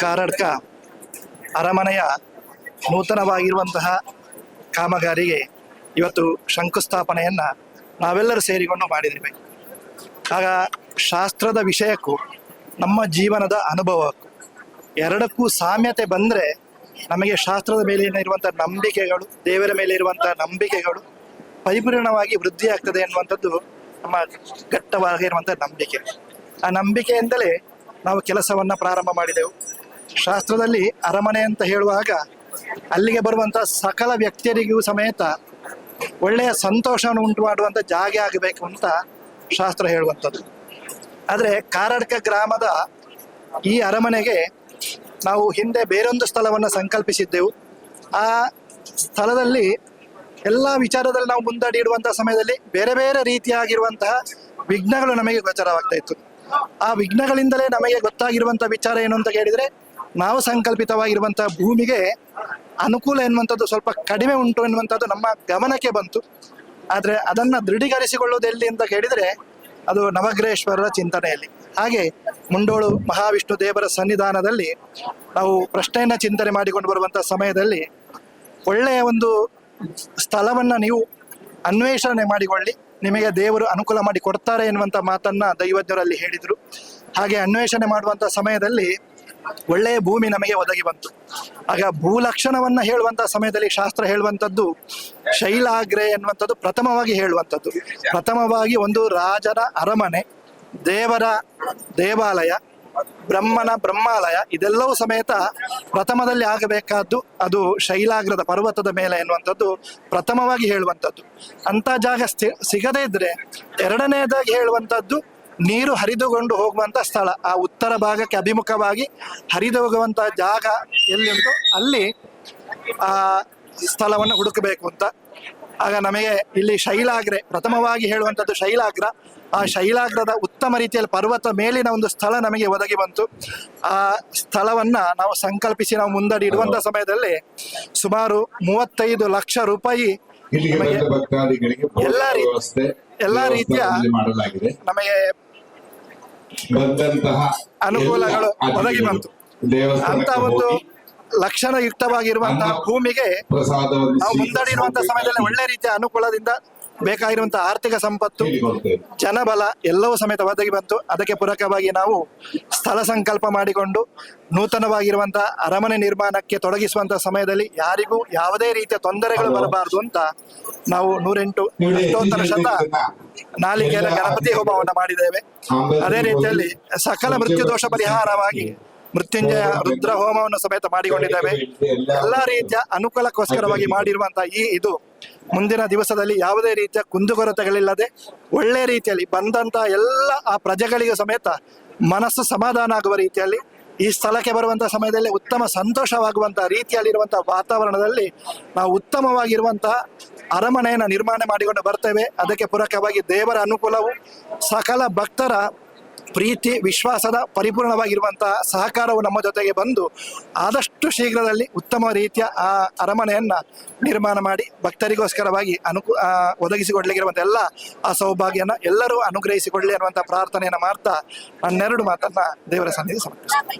ಕಾರಡ್ಕ ಅರಮನೆಯ ನೂತನವಾಗಿರುವಂತಹ ಕಾಮಗಾರಿಗೆ ಇವತ್ತು ಶಂಕುಸ್ಥಾಪನೆಯನ್ನು ನಾವೆಲ್ಲರೂ ಸೇರಿಕೊಂಡು ಮಾಡಿದ್ದೇವೆ. ಆಗ ಶಾಸ್ತ್ರದ ವಿಷಯಕ್ಕೂ, ನಮ್ಮ ಜೀವನದ ಅನುಭವಕ್ಕೂ, ಎರಡಕ್ಕೂ ಸಾಮ್ಯತೆ ಬಂದರೆ ನಮಗೆ ಶಾಸ್ತ್ರದ ಮೇಲೆ ಇರುವಂಥ ನಂಬಿಕೆಗಳು, ದೇವರ ಮೇಲೆ ಇರುವಂಥ ನಂಬಿಕೆಗಳು ಪರಿಪೂರ್ಣವಾಗಿ ವೃದ್ಧಿ ಆಗ್ತದೆ ಎನ್ನುವಂಥದ್ದು ನಮ್ಮ ಘಟ್ಟವಾಗಿರುವಂಥ ನಂಬಿಕೆ. ಆ ನಂಬಿಕೆಯಿಂದಲೇ ನಾವು ಕೆಲಸವನ್ನು ಪ್ರಾರಂಭ ಮಾಡಿದೆವು. ಶಾಸ್ತ್ರದಲ್ಲಿ ಅರಮನೆ ಅಂತ ಹೇಳುವಾಗ ಅಲ್ಲಿಗೆ ಬರುವಂಥ ಸಕಲ ವ್ಯಕ್ತಿಯರಿಗೂ ಸಮೇತ ಒಳ್ಳೆಯ ಸಂತೋಷವನ್ನು ಉಂಟು ಮಾಡುವಂಥ ಜಾಗ ಆಗಬೇಕು ಅಂತ ಶಾಸ್ತ್ರ ಹೇಳುವಂಥದ್ದು. ಆದರೆ ಕಾರಡ್ಕ ಗ್ರಾಮದ ಈ ಅರಮನೆಗೆ ನಾವು ಹಿಂದೆ ಬೇರೊಂದು ಸ್ಥಳವನ್ನು ಸಂಕಲ್ಪಿಸಿದ್ದೆವು. ಆ ಸ್ಥಳದಲ್ಲಿ ಎಲ್ಲ ವಿಚಾರದಲ್ಲಿ ನಾವು ಮುಂದಡಿ ಇಡುವಂಥ ಸಮಯದಲ್ಲಿ ಬೇರೆ ಬೇರೆ ರೀತಿಯಾಗಿರುವಂತಹ ವಿಘ್ನಗಳು ನಮಗೆ ಗೋಚರವಾಗ್ತಾ ಇತ್ತು. ಆ ವಿಘ್ನಗಳಿಂದಲೇ ನಮಗೆ ಗೊತ್ತಾಗಿರುವಂತಹ ವಿಚಾರ ಏನು ಅಂತ ಕೇಳಿದರೆ ನಾವು ಸಂಕಲ್ಪಿತವಾಗಿರುವಂತಹ ಭೂಮಿಗೆ ಅನುಕೂಲ ಎನ್ನುವಂಥದ್ದು ಸ್ವಲ್ಪ ಕಡಿಮೆ ಉಂಟು ಎನ್ನುವಂಥದ್ದು ನಮ್ಮ ಗಮನಕ್ಕೆ ಬಂತು. ಆದರೆ ಅದನ್ನು ದೃಢೀಕರಿಸಿಕೊಳ್ಳುವುದು ಎಲ್ಲಿ ಅಂತ ಕೇಳಿದರೆ ಅದು ನವಗ್ರಹೇಶ್ವರರ ಚಿಂತನೆಯಲ್ಲಿ. ಹಾಗೆ ಮುಂಡೋಳು ಮಹಾವಿಷ್ಣು ದೇವರ ಸನ್ನಿಧಾನದಲ್ಲಿ ನಾವು ಪ್ರಶ್ನೆಯನ್ನು ಚಿಂತನೆ ಮಾಡಿಕೊಂಡು ಬರುವಂಥ ಸಮಯದಲ್ಲಿ ಒಳ್ಳೆಯ ಒಂದು ಸ್ಥಳವನ್ನು ನೀವು ಅನ್ವೇಷಣೆ ಮಾಡಿಕೊಳ್ಳಿ. ನಿಮಗೆ ದೇವರು ಅನುಕೂಲ ಮಾಡಿ ಕೊಡ್ತಾರೆ ಎನ್ನುವಂಥ ಮಾತನ್ನ ದೈವಜ್ಞರಲ್ಲಿ ಹೇಳಿದರು. ಹಾಗೆ ಅನ್ವೇಷಣೆ ಮಾಡುವಂಥ ಸಮಯದಲ್ಲಿ ಒಳ್ಳೆಯ ಭೂಮಿ ನಮಗೆ ಒದಗಿ ಬಂತು. ಆಗ ಭೂ ಲಕ್ಷಣವನ್ನ ಹೇಳುವಂತಹ ಸಮಯದಲ್ಲಿ ಶಾಸ್ತ್ರ ಹೇಳುವಂಥದ್ದು ಶೈಲಾಗ್ರೆ ಎನ್ನುವಂಥದ್ದು ಪ್ರಥಮವಾಗಿ ಹೇಳುವಂಥದ್ದು. ಪ್ರಥಮವಾಗಿ ಒಂದು ರಾಜರ ಅರಮನೆ, ದೇವರ ದೇವಾಲಯ, ಬ್ರಹ್ಮನ ಬ್ರಹ್ಮಾಲಯ ಇದೆಲ್ಲವೂ ಸಮೇತ ಪ್ರಥಮದಲ್ಲಿ ಆಗಬೇಕಾದ್ದು ಅದು ಶೈಲಾಗ್ರದ ಪರ್ವತದ ಮೇಲೆ ಎನ್ನುವಂಥದ್ದು ಪ್ರಥಮವಾಗಿ ಹೇಳುವಂಥದ್ದು. ಅಂಥ ಜಾಗ ಸಿಗದೇ ಇದ್ರೆ ಎರಡನೇದಾಗಿ ಹೇಳುವಂಥದ್ದು ನೀರು ಹರಿದುಕೊಂಡು ಹೋಗುವಂಥ ಸ್ಥಳ ಆ ಉತ್ತರ ಭಾಗಕ್ಕೆ ಅಭಿಮುಖವಾಗಿ ಹರಿದು ಹೋಗುವಂಥ ಜಾಗ ಎಲ್ಲಿ ಉಂಟು ಅಲ್ಲಿ ಆ ಸ್ಥಳವನ್ನು ಹುಡುಕಬೇಕು ಅಂತ. ಆಗ ನಮಗೆ ಇಲ್ಲಿ ಶೈಲಾಗ್ರೆ ಪ್ರಥಮವಾಗಿ ಹೇಳುವಂಥದ್ದು ಶೈಲಾಗ್ರ. ಆ ಶೈಲಾಗ್ರದ ಉತ್ತಮ ರೀತಿಯಲ್ಲಿ ಪರ್ವತ ಮೇಲಿನ ಒಂದು ಸ್ಥಳ ನಮಗೆ ಒದಗಿ ಬಂತು. ಆ ಸ್ಥಳವನ್ನ ನಾವು ಸಂಕಲ್ಪಿಸಿ ನಾವು ಮುಂದಡಿ ಇಡುವಂಥ ಸಮಯದಲ್ಲಿ ಸುಮಾರು ಮೂವತ್ತೈದು ಲಕ್ಷ ರೂಪಾಯಿ ಎಲ್ಲ ರೀತಿಯ ನಮಗೆ ಬಂದಂತಹ ಅನುಕೂಲಗಳು ಒದಗಿ ಬಂತು. ಅಂತ ಒಂದು ಲಕ್ಷಣಯುಕ್ತವಾಗಿರುವಂತಹ ಭೂಮಿಗೆ ನಾವು ಮುಂದಾಡಿರುವಂತಹ ಸಮಯದಲ್ಲಿ ಒಳ್ಳೆ ರೀತಿಯ ಅನುಕೂಲದಿಂದ ಬೇಕಾಗಿರುವಂತಹ ಆರ್ಥಿಕ ಸಂಪತ್ತು ಜನಬಲ ಎಲ್ಲವೂ ಸಮೇತ ಒದಗಿ ಬಂತು. ಅದಕ್ಕೆ ಪೂರಕವಾಗಿ ನಾವು ಸ್ಥಳ ಸಂಕಲ್ಪ ಮಾಡಿಕೊಂಡು ನೂತನವಾಗಿರುವಂತಹ ಅರಮನೆ ನಿರ್ಮಾಣಕ್ಕೆ ತೊಡಗಿಸುವಂತಹ ಸಮಯದಲ್ಲಿ ಯಾರಿಗೂ ಯಾವುದೇ ರೀತಿಯ ತೊಂದರೆಗಳು ಬರಬಾರದು ಅಂತ ನಾವು ನೂರೆಂಟು ಎಂಟೋತ್ತರ ಶತ ನಾಲಿಗೆಯ ಗಣಪತಿ ಹೋಮವನ್ನು ಮಾಡಿದ್ದೇವೆ. ಅದೇ ರೀತಿಯಲ್ಲಿ ಸಕಲ ಮೃತ್ಯು ದೋಷ ಪರಿಹಾರವಾಗಿ ಮೃತ್ಯುಂಜಯ ರುದ್ರ ಹೋಮವನ್ನು ಸಮೇತ ಮಾಡಿಕೊಂಡಿದ್ದೇವೆ. ಎಲ್ಲ ರೀತಿಯ ಅನುಕೂಲಕ್ಕೋಸ್ಕರವಾಗಿ ಮಾಡಿರುವಂತಹ ಈ ಇದು ಮುಂದಿನ ದಿವಸದಲ್ಲಿ ಯಾವುದೇ ರೀತಿಯ ಕುಂದುಕೊರತೆಗಳಿಲ್ಲದೆ ಒಳ್ಳೆ ರೀತಿಯಲ್ಲಿ ಬಂದಂತ ಎಲ್ಲ ಆ ಪ್ರಜೆಗಳಿಗೂ ಸಮೇತ ಮನಸ್ಸು ಸಮಾಧಾನ ಆಗುವ ರೀತಿಯಲ್ಲಿ ಈ ಸ್ಥಳಕ್ಕೆ ಬರುವಂತಹ ಸಮಯದಲ್ಲಿ ಉತ್ತಮ ಸಂತೋಷವಾಗುವಂತಹ ರೀತಿಯಲ್ಲಿರುವಂತಹ ವಾತಾವರಣದಲ್ಲಿ ನಾವು ಉತ್ತಮವಾಗಿರುವಂತಹ ಅರಮನೆಯನ್ನು ನಿರ್ಮಾಣ ಮಾಡಿಕೊಂಡು ಬರ್ತೇವೆ. ಅದಕ್ಕೆ ಪೂರಕವಾಗಿ ದೇವರ ಅನುಕೂಲವು ಸಕಲ ಭಕ್ತರ ಪ್ರೀತಿ, ವಿಶ್ವಾಸದ ಪರಿಪೂರ್ಣವಾಗಿರುವಂತಹ ಸಹಕಾರವು ನಮ್ಮ ಜೊತೆಗೆ ಬಂದು ಆದಷ್ಟು ಶೀಘ್ರದಲ್ಲಿ ಉತ್ತಮ ರೀತಿಯ ಆ ಅರಮನೆಯನ್ನ ನಿರ್ಮಾಣ ಮಾಡಿ ಭಕ್ತರಿಗೋಸ್ಕರವಾಗಿ ಅನುಕೂ ಒದಗಿಸಿಕೊಡ್ಲಿಕ್ಕಿರುವಂಥ ಎಲ್ಲ ಆ ಸೌಭಾಗ್ಯನ ಎಲ್ಲರೂ ಅನುಗ್ರಹಿಸಿಕೊಳ್ಳಿ ಅನ್ನುವಂಥ ಪ್ರಾರ್ಥನೆಯನ್ನು ಮಾಡ್ತಾ ನನ್ನೆರಡು ಮಾತನ್ನ ದೇವರ ಸನ್ನಿಧಿ ಸಮರ್ಪಿಸ್ತೇನೆ.